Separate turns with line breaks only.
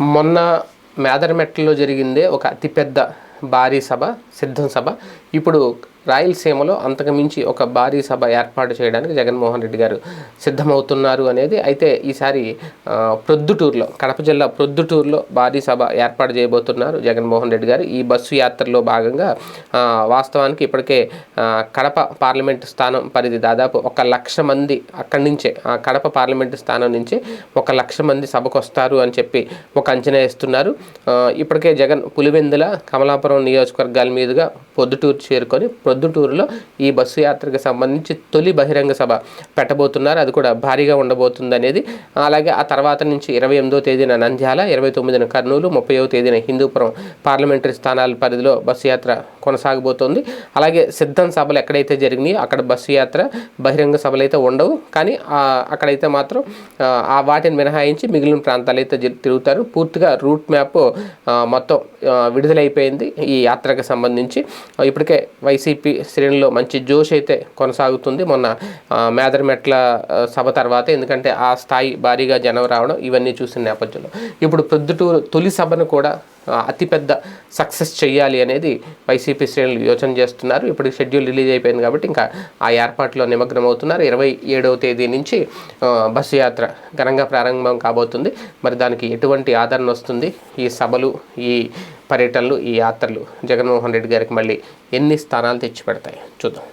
మొన్న మేదరమెట్టలో జరిగిందే ఒక అతిపెద్ద భారీ సభ సిద్ధం సభ. ఇప్పుడు రాయలసీమలో అంతకుమించి ఒక భారీ సభ ఏర్పాటు చేయడానికి జగన్మోహన్ రెడ్డి గారు సిద్ధమవుతున్నారు అనేది అయితే ఈసారి ప్రొద్దుటూరులో కడప జిల్లా ప్రొద్దుటూరులో భారీ సభ ఏర్పాటు చేయబోతున్నారు జగన్మోహన్ రెడ్డి గారు. ఈ బస్సు యాత్రలో భాగంగా వాస్తవానికి ఇప్పటికే కడప పార్లమెంటు స్థానం పరిధి దాదాపు ఒక లక్ష మంది అక్కడి నుంచే ఆ కడప పార్లమెంటు స్థానం నుంచి ఒక లక్ష మంది సభకు వస్తారు అని చెప్పి ఒక అంచనా వేస్తున్నారు. ఇప్పటికే జగన్ పులివెందుల కమలాపురం నియోజకవర్గాల మీదుగా పొద్దుటూరు చేరుకొని ప్రొద్దుటూరులో ఈ బస్సు యాత్రకు సంబంధించి తొలి బహిరంగ సభ పెట్టబోతున్నారు. అది కూడా భారీగా ఉండబోతుంది అనేది అలాగే ఆ తర్వాత నుంచి ఇరవై ఎనిమిదో తేదీన నంద్యాల ఇరవై తొమ్మిదిన కర్నూలు ముప్పైవ తేదీన హిందూపురం పార్లమెంటరీ స్థానాల పరిధిలో బస్సు యాత్ర కొనసాగబోతోంది. అలాగే సిద్ధం సభలు ఎక్కడైతే జరిగినాయో అక్కడ బస్సు యాత్ర బహిరంగ సభలు అయితే ఉండవు. కానీ అక్కడైతే మాత్రం ఆ, వాటిని మినహాయించి మిగిలిన ప్రాంతాలు అయితే తిరుగుతారు. పూర్తిగా రూట్ మ్యాప్ మొత్తం విడుదలైపోయింది ఈ యాత్రకు సంబంధించి. ఇప్పటికే వైసీపీ శ్రేణుల్లో మంచి జోష్ అయితే కొనసాగుతుంది. మొన్న మేదరమెట్ల సభ తర్వాత ఎందుకంటే ఆ స్థాయి భారీగా జనం రావడం ఇవన్నీ చూసిన నేపథ్యంలో. ఇప్పుడు ప్రొద్దుటూరు తొలి సభను కూడా అతిపెద్ద సక్సెస్ చేయాలి అనేది వైసీపీ శ్రేణులు యోచన చేస్తున్నారు. ఇప్పుడు షెడ్యూల్ రిలీజ్ అయిపోయింది కాబట్టి ఇంకా ఆ ఏర్పాట్లో నిమగ్నం అవుతున్నారు ఇరవై ఏడవ తేదీ నుంచి బస్సు యాత్ర ఘనంగా ప్రారంభం కాబోతుంది. మరి దానికి ఎటువంటి ఆదరణ వస్తుంది? ఈ సభలు ఈ పర్యటనలు ఈ యాత్రలు జగన్మోహన్ రెడ్డి గారికి మళ్ళీ ఎన్ని స్థానాలు తెచ్చిపెడతాయి? చూద్దాం.